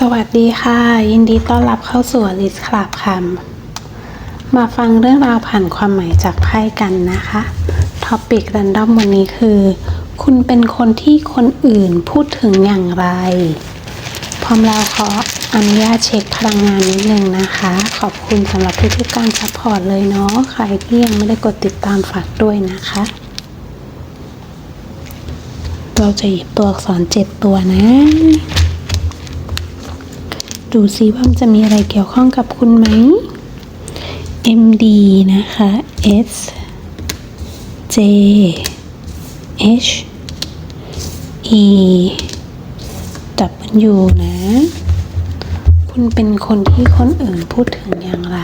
สวัสดีค่ะ ยินดีต้อนรับเข้าสู่ลิสคลับค่ะมาฟังเรื่องราวผ่านความหมายจากไพ่กันนะคะท็อปิกรันดอมวันนี้คือ คุณเป็นคนที่คนอื่นพูดถึงอย่างไร พร้อมแล้วขออนุญาตเช็คพลังงานนิดนึงนะคะ ขอบคุณสำหรับทุกๆการซัพพอร์ตเลยเนาะใครที่ยังไม่ได้กดติดตามฝากด้วยนะคะ เราจะหยิบตัวอักษรเจ็ดตัวนะ ดูซิว่ามันจะมีอะไรเกี่ยวข้องกับคุณไหม MD นะคะ S J H E W นะ คุณเป็นคนที่คนอื่นพูดถึงอย่างไร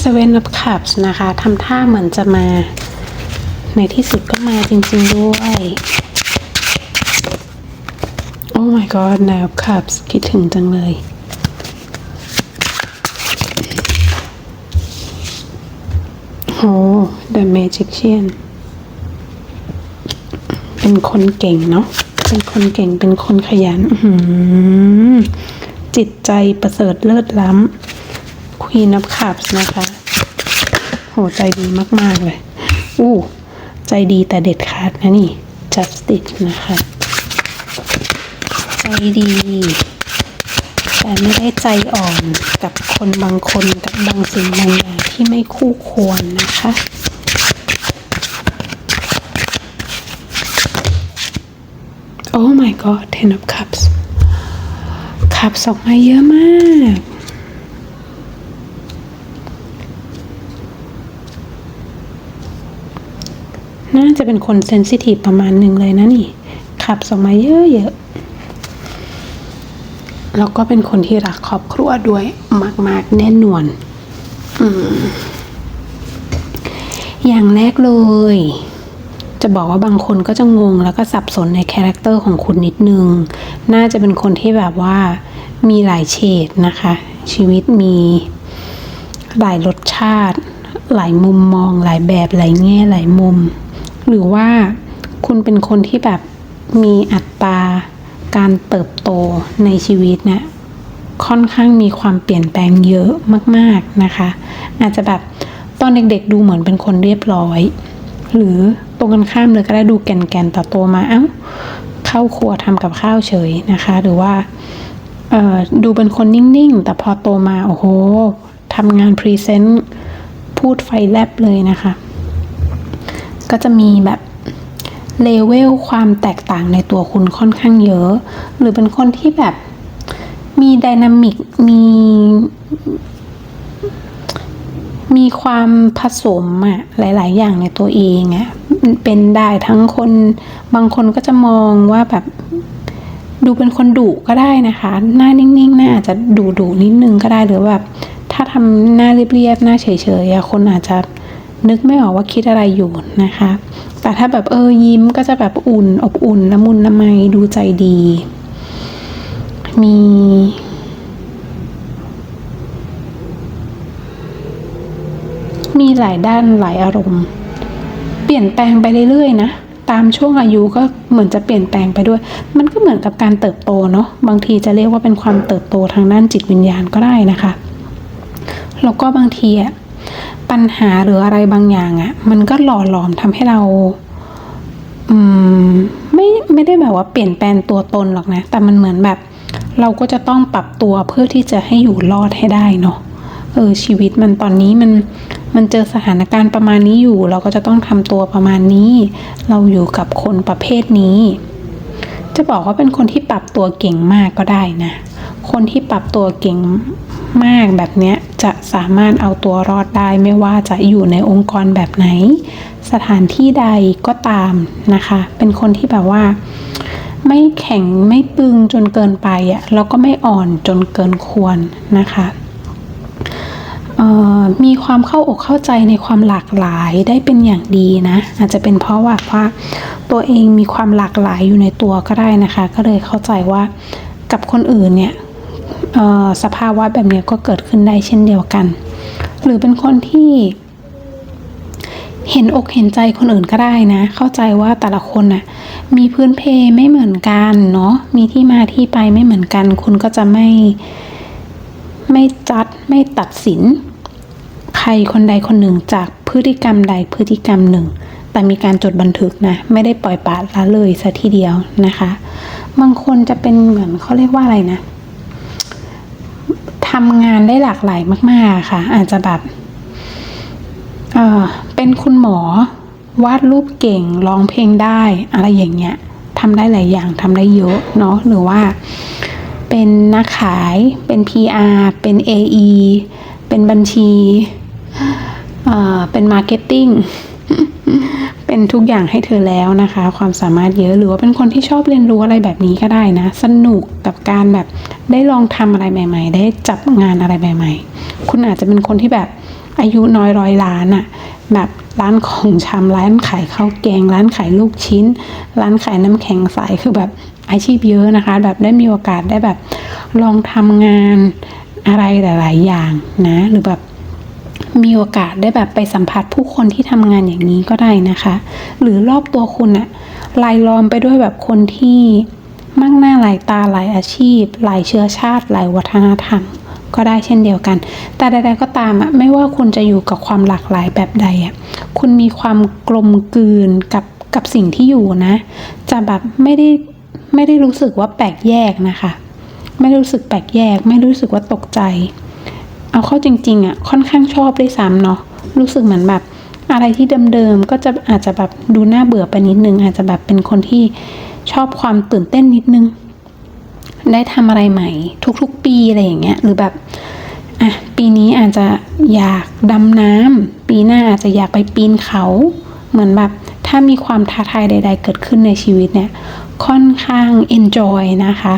Seven of Cups นะคะทำท่าเหมือนจะมา ในที่สุดก็มาจริง ๆ ด้วย Oh my god n of Cups คิดถึงจังเลย โห The Magician เป็นคนเก่งเนาะ เป็นคนเก่ง เป็นคนขยัน จิตใจประเสริฐเลิศล้ำ Queen of Cups นะคะ โห ใจดีมาก ๆ เลย อู้ ใจดีแต่เด็ดขาดนะนี่ justice นะคะ ใจดี แต่ไม่ได้ใจอ่อนกับคนบางคนกับบางสิ่งบางอย่างที่ไม่คู่ควรนะคะ Oh my god ten of cups คับสองมาเยอะมาก น่าจะเป็นคนเซนซิทีฟประมาณหนึ่งเลยนะนี่ ขับส่งมาเยอะๆแล้วก็เป็นคนที่รักครอบครัวด้วยมาก ๆ แน่นวนออย่างแรกเลย จะบอกว่าบางคนก็จะงงแล้วก็สับสนในคาแรคเตอร์ของคุณนิดนึง น่าจะเป็นคนที่แบบว่ามีหลายเฉดนะคะ ชีวิตมีหลายรสชาติ หลายมุมมอง หลายแบบ หลายแง่ หลายมุม หรือว่าคุณเป็นคนที่แบบมีอัตราการเติบโตในชีวิตเนี่ยค่อนข้างมีความเปลี่ยนแปลงเยอะมาก ๆนะคะ อาจจะแบบตอนเด็กๆ ดูเหมือนเป็นคนเรียบร้อย หรือตรงกันข้ามเลยก็ได้ดูแก่นๆแต่โตมาเอ้าเข้าครัวทำกับข้าวเฉยนะคะ หรือว่าดูเป็นคนนิ่งๆ แต่พอโตมา โอ้โหทำงานพรีเซนต์พูดไฟแลบเลยนะคะ ก็จะมีแบบเลเวลความแตกต่างในตัวคุณค่อนข้างเยอะ หรือเป็นคนที่แบบมีไดนามิกมีมีความผสมอะหลาย ๆ อย่างในตัวเองอะเป็นได้ทั้งคนบางคนก็จะมองว่าแบบดูเป็นคนดุก็ได้นะคะ หน้านิ่งๆหน้าอาจจะดุดุๆนิดนึงก็ได้หรือแบบถ้าทำหน้าเรียบๆหน้าเฉยๆคนอาจจะ นึกไม่ออกว่าคิดอะไรอยู่นะคะ แต่ถ้าแบบเออยิ้มก็จะแบบอุ่น อบอุ่นละมุนละไมดูใจดี มีมีหลายด้านหลายอารมณ์ เปลี่ยนแปลงไปเรื่อยๆนะ ตามช่วงอายุก็เหมือนจะเปลี่ยนแปลงไปด้วย มันก็เหมือนกับการเติบโตเนาะบางทีจะเรียกว่าเป็นความเติบโตทางด้านจิตวิญญาณก็ได้นะคะ แล้วก็บางทีอะ ปัญหาหรืออะไรบางอย่างอะมันก็หล่อหลอมทำให้เรา อืม ไม่ไม่ได้แบบว่าเปลี่ยนแปลงตัวตนหรอกนะ แต่มันเหมือนแบบ เราก็จะต้องปรับตัวเพื่อที่จะให้อยู่รอดให้ได้เนาะเออชีวิตมันตอนนี้มันมันเจอสถานการณ์ประมาณนี้อยู่ เราก็จะต้องทำตัวประมาณนี้ เราอยู่กับคนประเภทนี้ จะบอกว่าเป็นคนที่ปรับตัวเก่งมากก็ได้นะ คนที่ปรับตัวเก่ง มากแบบนี้จะสามารถเอาตัวรอดได้ไม่ว่าจะอยู่ในองค์กรแบบไหน สถานที่ใดก็ตามนะคะ เป็นคนที่แบบว่า ไม่แข็งไม่ตึงจนเกินไปอะ่ะแล้วก็ไม่อ่อนจนเกินควรนะคะมีความเข้าอกเข้าใจในความหลากหลายได้เป็นอย่างดีนะ อาจจะเป็นเพราะว่าว่าตัวเองมีความหลากหลายอยู่ในตัวก็ได้นะคะ ก็เลยเข้าใจว่ากับคนอื่นเนี่ย สภาวะแบบนี้ก็เกิดขึ้นได้เช่นเดียวกัน หรือเป็นคนที่เห็นอกเห็นใจคนอื่นก็ได้นะ เข้าใจว่าแต่ละคนน่ะมีพื้นเพไม่เหมือนกันเนาะมีที่มาที่ไปไม่เหมือนกัน คุณก็จะไม่ไม่จัดไม่ตัดสิน ใครคนใดคนหนึ่งจากพฤติกรรมใดพฤติกรรมหนึ่ง แต่มีการจดบันทึกนะ ไม่ได้ปล่อยปละละเลยซะทีเดียวนะคะ บางคนจะเป็นเหมือนเขาเรียกว่าอะไรนะ ทำงานได้หลากหลายมาก ๆ ค่ะ อาจจะแบบเออเป็นคุณหมอวาดรูปเก่งร้องเพลงได้ อะไรอย่างเงี้ยทำได้หลายอย่างทำได้เยอะเนาะหรือว่าเป็นนักขายเป็น PR เป็น AE เป็นบัญชี เอ่อ เป็นมาร์เก็ตติ้ง เป็นทุกอย่างให้เธอแล้วนะคะ ความสามารถเยอะหรือว่าเป็นคนที่ชอบเรียนรู้อะไรแบบนี้ก็ได้นะ สนุกกับการแบบได้ลองทำอะไรใหม่ ๆ ได้จับงานอะไรใหม่ ๆ คุณอาจจะเป็นคนที่แบบอายุน้อยร้อยล้านอะแบบร้านของชำร้านขายข้าวแกง ร้านขายลูกชิ้น ร้านขายน้ำแข็งใสคือแบบอาชีพเยอะนะคะ แบบได้มีโอกาสได้แบบลองทำงานอะไรหลาย ๆ อย่างนะ หรือแบบ มีโอกาสได้แบบไปสัมผัสผู้คนที่ทำงานอย่างนี้ก็ได้นะคะ หรือรอบตัวคุณอะลายล้อมไปด้วยแบบคนที่มากหน้าหลายตาหลายอาชีพ หลายเชื้อชาติ หลายวัฒนธรรม ก็ได้เช่นเดียวกัน แต่ใดๆก็ตามอะไม่ว่าคุณจะอยู่กับความหลากหลายแบบใดอะคุณมีความกลมกลืนกับกับสิ่งที่อยู่นะ จะแบบไม่ได้ไม่ได้รู้สึกว่าแปลกแยกนะคะ ไม่รู้สึกแปลกแยก ไม่รู้สึกว่าตกใจ เอาเข้าจริงๆอะค่อนข้างชอบด้วยซ้ำเนาะรู้สึกเหมือนแบบอะไรที่เดิมๆก็จะอาจจะแบบดูน่าเบื่อไปนิดนึง อาจจะแบบเป็นคนที่ชอบความตื่นเต้นนิดนึง ได้ทำอะไรใหม่ ทุกๆ ปีอะไรอย่างเงี้ยหรือแบบอะปีนี้อาจจะอยากดำน้ำปีหน้าอาจจะอยากไปปีนเขา เหมือนแบบถ้ามีความท้าทายใด ๆ เกิดขึ้นในชีวิตเนี่ยค่อนข้าง enjoy นะคะ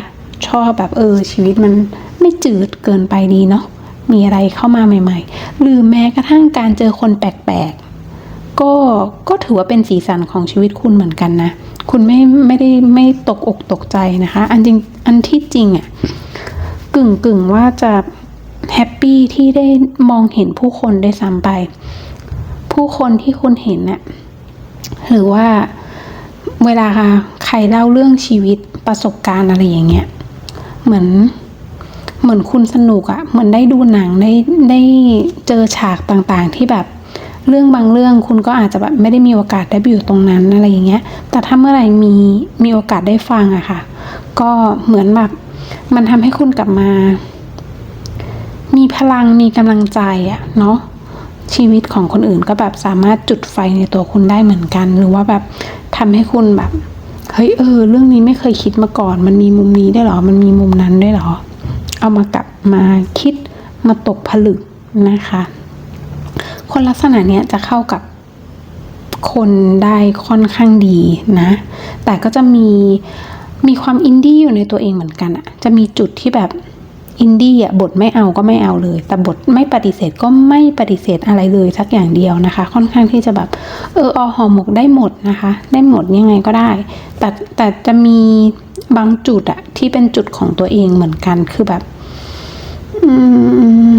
ชอบแบบเออชีวิตมันไม่จืดเกินไปดีเนาะ มีอะไรเข้ามาใหม่ ๆ หรือแม้กระทั่งการเจอคนแปลกๆ ก็ก็ถือว่าเป็นสีสันของชีวิตคุณเหมือนกันนะ คุณไม่ไม่ได้ไม่ตกอกตกใจนะคะ อันจริงอันที่จริงอะ่ะกึ่งกึ่งว่าจะแฮปปี้ที่ได้มองเห็นผู้คนได้ซ้ำไป ผู้คนที่คุณเห็นน่ะหรือว่าเวลาใครเล่าเรื่องชีวิตประสบการณ์อะไรอย่างเงี้ยเหมือน เหมือนคุณสนุกอะเหมือนได้ดูหนังได้ได้เจอฉากต่างๆ ที่แบบเรื่องบางเรื่องคุณก็อาจจะแบบไม่ได้มีโอกาสได้ไปอยู่ตรงนั้นอะไรอย่างเงี้ย แต่ถ้าเมื่อไหร่มีมีโอกาสได้ฟังอะค่ะ ก็เหมือนแบบมันทำให้คุณกลับมา มีพลังมีกำลังใจอะเนาะชีวิตของคนอื่นก็แบบสามารถจุดไฟในตัวคุณได้เหมือนกัน หรือว่าแบบทำให้คุณแบบเฮ้ยเออ เรื่องนี้ไม่เคยคิดมาก่อน มันมีมุมนี้ได้หรอ มันมีมุมนั้นได้หรอ เอามากลับมาคิดมาตกผลึกนะคะ คนลักษณะเนี้ยจะเข้ากับคนได้ค่อนข้างดีนะ แต่ก็จะมีมีความอินดี้อยู่ในตัวเองเหมือนกันอะจะมีจุดที่แบบอินดี้อะบทไม่เอาก็ไม่เอาเลย แต่บทไม่ปฏิเสธก็ไม่ปฏิเสธอะไรเลยสักอย่างเดียวนะคะ ค่อนข้างที่จะแบบเอออหอหมกได้หมดนะคะ ได้หมดยังไงก็ได้ แต่แต่จะมี บางจุดอะที่เป็นจุดของตัวเองเหมือนกันคือแบบอืม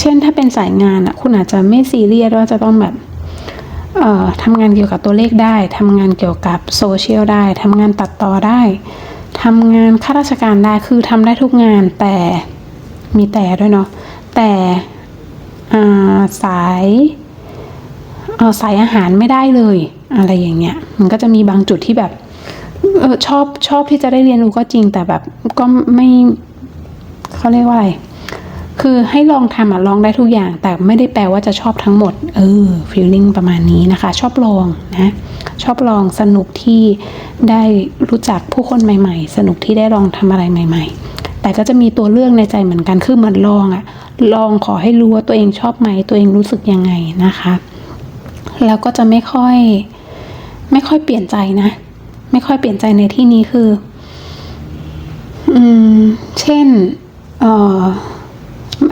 เช่นถ้าเป็นสายงานอะคุณอาจจะไม่ซีเรียสว่าจะต้องแบบเอ่อทำงานเกี่ยวกับตัวเลขได้ทำงานเกี่ยวกับโซเชียลได้ทำงานตัดต่อได้ทำงานข้าราชการได้คือทำได้ทุกงานแต่มีแต่ด้วยเนาะแต่สายเออสายอาหารไม่ได้เลย อะไรอย่างเงี้ย มันก็จะมีบางจุดที่แบบ เออชอบชอบที่จะได้เรียนรู้ก็จริงแต่แบบก็ไม่เขาเรียกว่าอะไรคือให้ลองทำอะลองได้ทุกอย่าง แต่ไม่ได้แปลว่าจะชอบทั้งหมด เออฟีลลิ่งประมาณนี้นะคะ ชอบลองนะชอบลองสนุกที่ได้รู้จักผู้คนใหม่ ๆ สนุกที่ได้ลองทำอะไรใหม่ ๆ แต่ก็จะมีตัวเลือกในใจเหมือนกันคือเหมือนลองอะลองขอให้รู้ว่าตัวเองชอบไหมตัวเองรู้สึกยังไงนะคะ แล้วก็จะไม่ค่อย ไม่ค่อยเปลี่ยนใจนะ ไม่ค่อยเปลี่ยนใจในที่นี้คือ อืม เช่น เอ่อ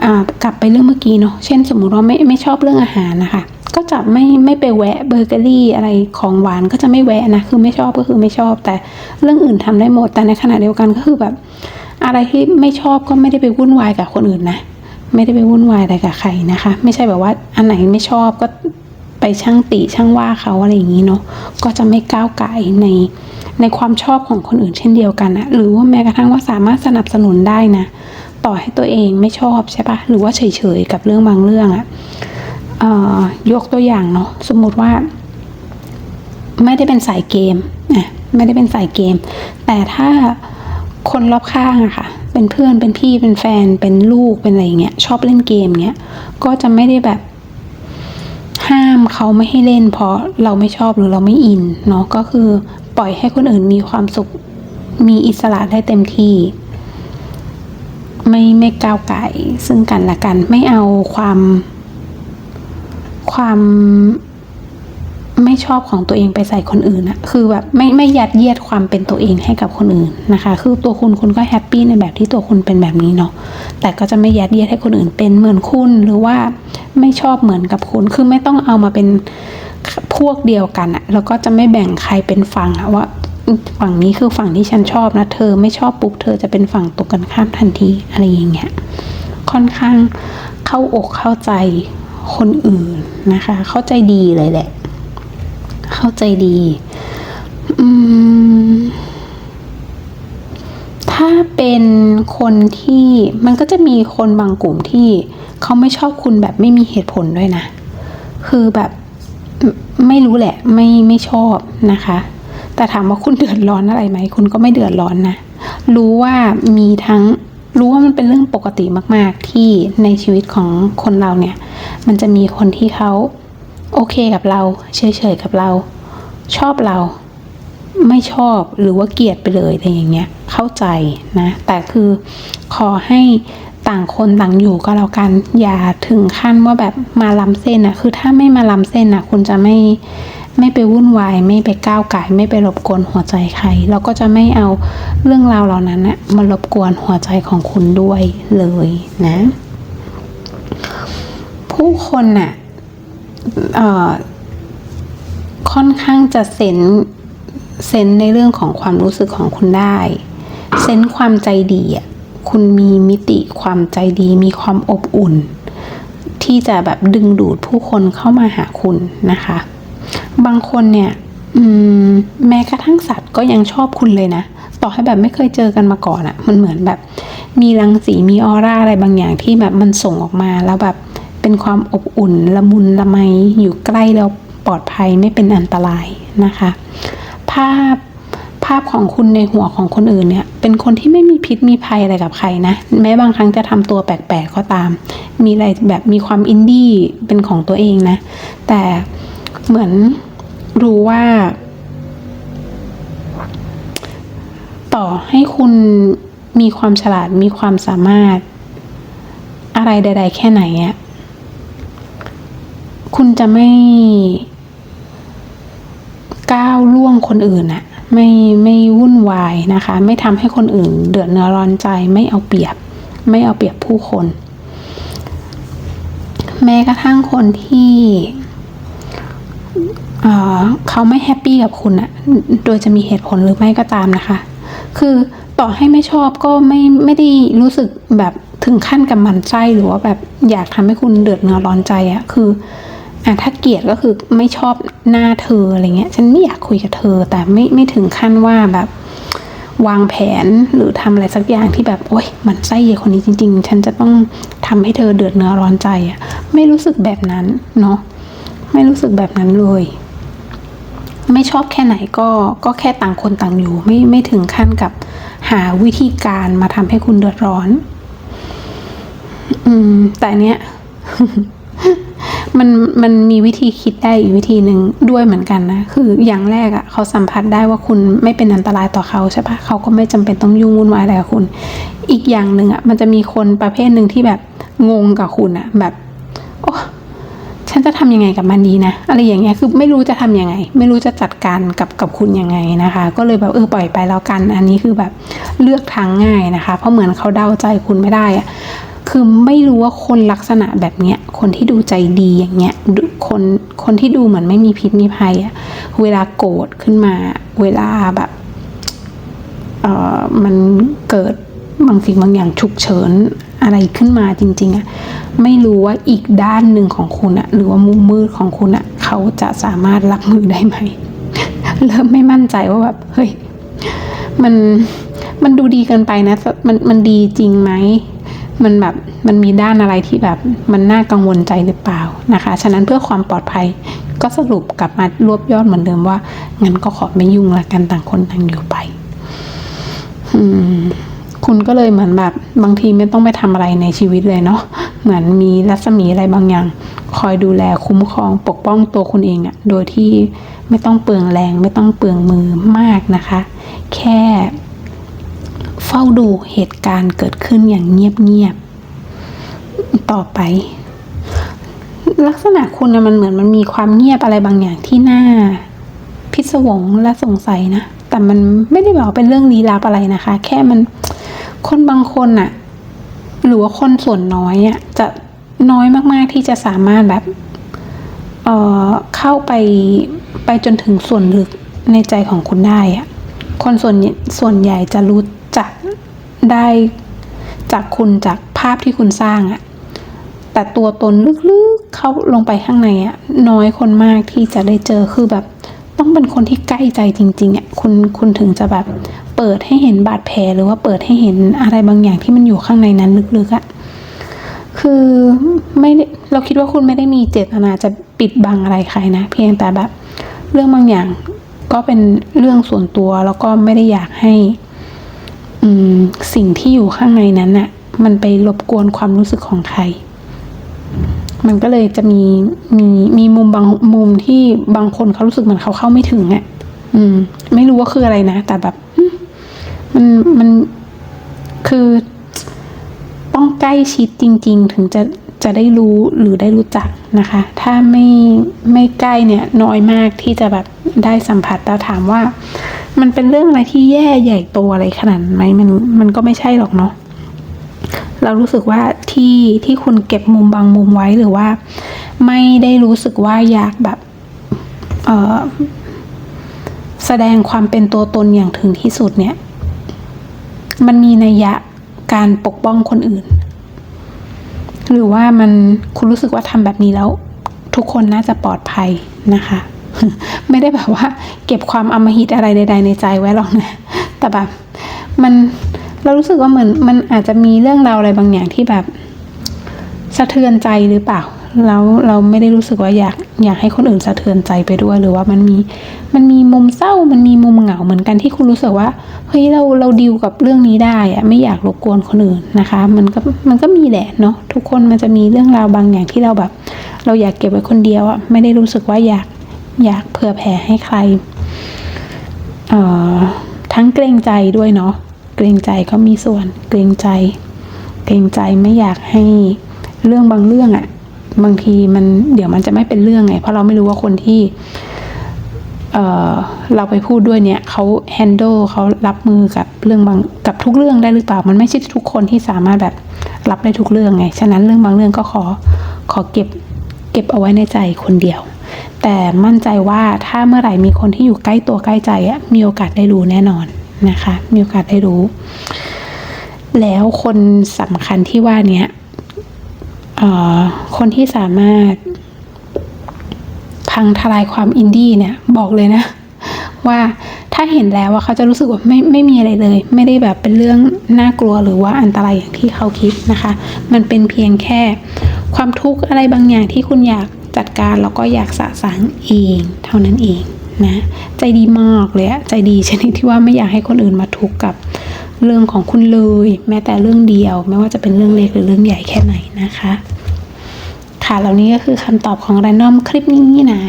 อ่ากลับไปเรื่องเมื่อกี้เนาะ เช่น สมมุติว่าไม่ไม่ชอบเรื่องอาหารนะคะ ก็จะไม่ไม่ไปแวะเบเกอรี่อะไรของหวานก็จะไม่แวะนะ คือไม่ชอบก็คือไม่ชอบ แต่เรื่องอื่นทำได้หมด แต่ในขณะเดียวกันก็คือแบบ อะไรที่ไม่ชอบก็ไม่ได้ไปวุ่นวายกับคนอื่นนะ ไม่ได้ไปวุ่นวายอะไรกับใครนะคะ ไม่ใช่แบบว่าอันไหนไม่ชอบก็ ไปช่างติช่างว่าเขาอะไรอย่างนี้เนาะก็จะไม่ก้าวไก่ในในความชอบของคนอื่นเช่นเดียวกันนะหรือว่าแม้กระทั่งว่าสามารถสนับสนุนได้นะ ต่อให้ตัวเองไม่ชอบใช่ปะหรือว่าเฉยๆกับเรื่องบางเรื่องอะเอ่อยกตัวอย่างเนาะสมมุติว่า ไม่ได้เป็นสายเกมนะไม่ได้เป็นสายเกม แต่ถ้าคนรอบข้างอะค่ะ เป็นเพื่อนเป็นพี่เป็นแฟนเป็นลูกเป็นอะไรเงี้ยชอบเล่นเกมเงี้ยก็จะไม่ได้แบบ ห้ามเขาไม่ให้เล่น เพราะเราไม่ชอบหรือเราไม่อินเนาะก็คือปล่อยให้คนอื่นมีความสุขมีอิสระได้เต็มที่ ไม่ไม่ก้าวไก่ซึ่งกันและกัน ไม่เอาความ ความไม่ชอบของตัวเองไปใส่คนอื่นอะคือแบบไม่ไม่ยัดเยียดความเป็นตัวเองให้กับคนอื่นนะคะ คือตัวคุณคุณก็แฮปปี้ในแบบที่ตัวคุณเป็นแบบนี้เนาะแต่ก็จะไม่ยัดเยียดให้คนอื่นเป็นเหมือนคุณหรือว่า ไม่ชอบเหมือนกับคุณ คือไม่ต้องเอามาเป็นพวกเดียวกันอะแล้วก็จะไม่แบ่งใครเป็นฝั่งอะว่าฝั่งนี้คือฝั่งที่ฉันชอบนะ เธอไม่ชอบปุ๊บเธอจะเป็นฝั่งตรงกันข้ามทันทีอะไรอย่างเงี้ย ค่อนข้างเข้าอกเข้าใจคนอื่นนะคะ เข้าใจดีเลยแหละ เข้าใจดี อืม ถ้าเป็นคนที่มันก็จะมีคนบางกลุ่มที่ เขาไม่ชอบคุณแบบไม่มีเหตุผลด้วยนะ คือแบบไม่รู้แหละ ไม่ไม่ชอบนะคะ แต่ถามว่าคุณเดือดร้อนอะไรไหม คุณก็ไม่เดือดร้อนนะ รู้ว่ามีทั้งรู้ว่ามันเป็นเรื่องปกติมาก ๆ ที่ในชีวิตของคนเราเนี่ย มันจะมีคนที่เขาโอเคกับเรา เฉยๆกับเรา ชอบเรา ไม่ชอบหรือว่าเกลียดไปเลยอะไรอย่างเงี้ย เข้าใจนะ แต่คือขอให้ ต่างคนต่างอยู่ก็แล้วกัน อย่าถึงขั้นว่าแบบมาล้ำเส้นอะคือถ้าไม่มาล้ำเส้นอะคุณจะไม่ไม่ไปวุ่นวายไม่ไปก้าวไก่ไม่ไปรบกวนหัวใจใคร แล้วก็จะไม่เอาเรื่องราวเหล่านั้นอะมารบกวนหัวใจของคุณด้วยเลยนะ ผู้คนน่ะเอ่อค่อนข้างจะเซนเซนในเรื่องของความรู้สึกของคุณได้ เซนความใจดีอะ คุณมีมิติความใจดีมีความอบอุ่น ที่จะแบบดึงดูดผู้คนเข้ามาหาคุณนะคะ บางคนเนี่ยมแม้กระทั่งสัตว์ก็ยังชอบคุณเลยนะ ต่อให้แบบไม่เคยเจอกันมาก่อนอะมันเหมือนแบบ มีรังสีมีออร่าอะไรบางอย่างที่แบบมันส่งออกมาแล้วแบบเป็นความอบอุ่นละมุนละไมอยู่ใกล้แล้วปลอดภัยไม่เป็นอันตรายนะคะ ภาพ ภาพของคุณในหัวของคนอื่นเนี่ย เป็นคนที่ไม่มีพิษมีภัยอะไรกับใครนะ แม้บางครั้งจะทำตัวแปลกๆก็ตาม มีอะไรแบบมีความอินดี้เป็นของตัวเองนะ แต่เหมือนรู้ว่า ต่อให้คุณมีความฉลาดมีความสามารถอะไรใด ๆ แค่ไหนอะคุณจะไม่ก้าวล่วงคนอื่นอะ ไม่ไม่วุ่นวายนะคะ ไม่ทำให้คนอื่นเดือดเนื้อร้อนใจไม่เอาเปรียบ ไม่เอาเปรียบผู้คน แม้กระทั่งคนที่เเขาไม่แฮปปี้กับคุณอะโดยจะมีเหตุผลหรือไม่ก็ตามนะคะ คือต่อให้ไม่ชอบก็ไม่ไม่ได้รู้สึกแบบถึงขั้นกับมันไส้หรือว่าแบบอยากทำให้คุณเดือดเนื้อร้อนใจอะคือ อะถ้าเกลียดก็คือไม่ชอบหน้าเธออะไรเงี้ย ฉันไม่อยากคุยกับเธอ แต่ไม่ไม่ถึงขั้นว่าแบบวางแผนหรือทำอะไรสักอย่างที่แบบโอ๊ยมันไส้เยคนนี้จริง ๆ ฉันจะต้องทำให้เธอเดือดเนื้อร้อนใจอะไม่รู้สึกแบบนั้นเนาะไม่รู้สึกแบบนั้นเลย ไม่ชอบแค่ไหนก็ก็แค่ต่างคนต่างอยู่ ไม่ไม่ถึงขั้นกับหาวิธีการมาทำให้คุณเดือดร้อน อืม แต่เนี้ย มันมันมีวิธีคิดได้อีกวิธีหนึ่งด้วยเหมือนกันนะ คืออย่างแรกอะ่ะเขาสัมผัสได้ว่าคุณไม่เป็นอันตรายต่อเขาใช่ปะเขาก็ไม่จำเป็นต้องยุ่งวุ่นวายอะไรกับคุณ อีกอย่างหนึ่งอะ่ะมันจะมีคนประเภทหนึ่งที่แบบงงกับคุณอะ่ะแบบโอ้ฉันจะทำยังไงกับมันดีนะ อะไรอย่างเงี้ยคือไม่รู้จะทำยังไง ไม่รู้จะจัดการกับกับคุณยังไงนะคะ ก็เลยแบบเออปล่อยไปแล้วกัน อันนี้คือแบบเลือกทางง่ายนะคะ เพราะเหมือนเขาเดาใจคุณไม่ได้อะ คือไม่รู้ว่าคนลักษณะแบบเนี้ย คนที่ดูใจดีอย่างเงี้ยคนคนที่ดูเหมือนไม่มีพิษมีภัยอะเวลาโกรธขึ้นมา เวลาแบบเอ่อมันเกิดบางสิ่งบางอย่างฉุกเฉินอะไรขึ้นมาจริงๆอะไม่รู้ว่าอีกด้านหนึ่งของคุณอะหรือว่ามุมมืดของคุณอะเขาจะสามารถรับมือได้ไหมเริ่มไม่มั่นใจว่าแบบเฮ้ยมันมันดูดีเกินไปนะมันมันดีจริงไหม มันแบบมันมีด้านอะไรที่แบบมันน่ากังวลใจหรือเปล่านะคะ ฉะนั้นเพื่อความปลอดภัยก็สรุปกลับมารวบยอดเหมือนเดิมว่างั้นก็ขอไม่ยุ่งละกันต่างคนต่างอยู่ไปอืมคุณก็เลยเหมือนแบบบางทีไม่ต้องไปทำอะไรในชีวิตเลยเนาะเหมือนมีรัศมีอะไรบางอย่าง คอยดูแลคุ้มครองปกป้องตัวคุณเองอะโดยที่ไม่ต้องเปลืองแรง ไม่ต้องเปลืองมือมากนะคะ แค่ เฝ้าดูเหตุการณ์เกิดขึ้นอย่างเงียบๆต่อไป ลักษณะคุณนะมันเหมือนมันมีความเงียบอะไรบางอย่างที่น่า พิศวงและสงสัยนะแต่มันไม่ได้บอกเป็นเรื่องลี้ลับอะไรนะคะ แค่มันคนบางคนอะหรือว่าคนส่วนน้อยอะจะน้อยมากๆที่จะสามารถแบบเอ่อเข้าไปไปจนถึงส่วนลึกในใจของคุณได้อะคนส่วนส่วนใหญ่จะรู้ ได้จากคุณจากภาพที่คุณสร้างอะแต่ตัวตนลึกๆเข้าลงไปข้างในอะน้อยคนมากที่จะได้เจอคือแบบ ต้องเป็นคนที่ใกล้ใจจริงๆอะคุณคุณถึงจะแบบเปิดให้เห็นบาดแผลหรือว่าเปิดให้เห็นอะไรบางอย่างที่มันอยู่ข้างในนั้นลึกๆอะคือไม่เราคิดว่าคุณไม่ได้มีเจตนาจะปิดบังอะไรใครนะ เพียงแต่แบบ เรื่องบางอย่างก็เป็นเรื่องส่วนตัวแล้วก็ไม่ได้อยากให้ สิ่งที่อยู่ข้างในนั้นน่ะมันไปรบกวนความรู้สึกของใคร มันก็เลยจะมีมีมีมุมบางมุมที่บางคนเขารู้สึกเหมือนเขาเข้าไม่ถึงอะ่ะอืม ไม่รู้ว่าคืออะไรนะ แต่แบบมมันมันคือต้องใกล้ชิดจริง ๆ ถึงจะ จะได้รู้หรือได้รู้จักนะคะ ถ้าไม่ไม่ใกล้เนี่ยน้อยมากที่จะแบบได้สัมผัสแต่ถามว่า มันเป็นเรื่องอะไรที่แย่ใหญ่โตอะไรขนาดไหมมันมันก็ไม่ใช่หรอกเนาะเรารู้สึกว่าที่ที่คุณเก็บมุมบางมุมไว้หรือว่า ไม่ได้รู้สึกว่าอยากแบบเออแสดงความเป็นตัวตนอย่างถึงที่สุดเนี่ย มันมีนัยยะการปกป้องคนอื่น หรือว่ามันคุณรู้สึกว่าทำแบบนี้แล้ว ทุกคนน่าจะปลอดภัยนะคะ ไม่ได้แบบว่า เก็บความอำมหิตอะไรใด ๆ ในใจไว้หรอกนะ แต่แบบมันเรารู้สึกว่าเหมือนมันอาจจะมีเรื่องราวอะไรบางอย่างที่แบบสะเทือนใจหรือเปล่า แล้วเราไม่ได้รู้สึกว่าอยากอยากให้คนอื่นสะเทือนใจไปด้วย หรือว่ามันมีมันมีมุมเศร้ามันมีมุมเหงาเหมือนกันที่คุณรู้สึกว่าเฮ้ยเราเราดีลกับเรื่องนี้ได้อะไม่อยากรบกวนคนอื่นนะคะ มันก็มันก็มีแหละเนาะทุกคนมันจะมีเรื่องราวบางอย่างที่เราแบบ เราอยากเก็บไว้คนเดียวอะไม่ได้รู้สึกว่าอยากอยากเผื่อแผ่ให้ใครเอ่อทั้งเกรงใจด้วยเนาะเกรงใจก็มีส่วนเกรงใจ เกรงใจไม่อยากให้เรื่องบางเรื่องอะ่ะ บางทีมันเดี๋ยวมันจะไม่เป็นเรื่องไง เพราะเราไม่รู้ว่าคนที่เออเราไปพูดด้วยเนี่ยเขา handle เขารับมือกับเรื่องบางกับทุกเรื่องได้หรือเปล่า มันไม่ใช่ทุกคนที่สามารถแบบรับได้ทุกเรื่องไง ฉะนั้นเรื่องบางเรื่องก็ขอขอเก็บเก็บเอาไว้ในใจคนเดียว แต่มั่นใจว่าถ้าเมื่อไหร่มีคนที่อยู่ใกล้ตัวใกล้ใจอะมีโอกาสได้รู้แน่นอนนะคะ มีโอกาสได้รู้ แล้วคนสำคัญที่ว่านี้ คนที่สามารถพังทลายความอินดี้เนี่ย บอกเลยนะ ว่าถ้าเห็นแล้วว่าเขาจะรู้สึกว่าไม่ไม่มีอะไรเลย ไม่ได้แบบเป็นเรื่องน่ากลัวหรือว่าอันตรายอย่างที่เขาคิดนะคะ มันเป็นเพียงแค่ความทุกข์อะไรบางอย่างที่คุณอยากจัดการแล้วก็อยากสะสางเองเท่านั้นเองนะ ใจดีมากเลยอะใจดีชนิดที่ว่าไม่อยากให้คนอื่นมาทุกข์กับ เรื่องของคุณเลย แม้แต่เรื่องเดียว ไม่ว่าจะเป็นเรื่องเล็กหรือเรื่องใหญ่แค่ไหนนะคะ ค่ะแล้วนี่ก็คือคำตอบของ r รนดอมคลิปนี้นะ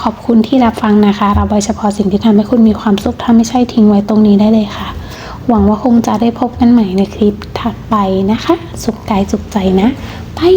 ขอบคุณที่รับฟังนะคะเรับไว้เฉพาะสิ่งที่ทำให้คุณมีความสุขถ้าไม่ใช่ทิ้งไว้ตรงนี้ได้เลยค่ะ หวังว่าคงจะได้พบกันใหม่ในคลิปถัดไปนะคะ สุขกายสุขใจนะบาย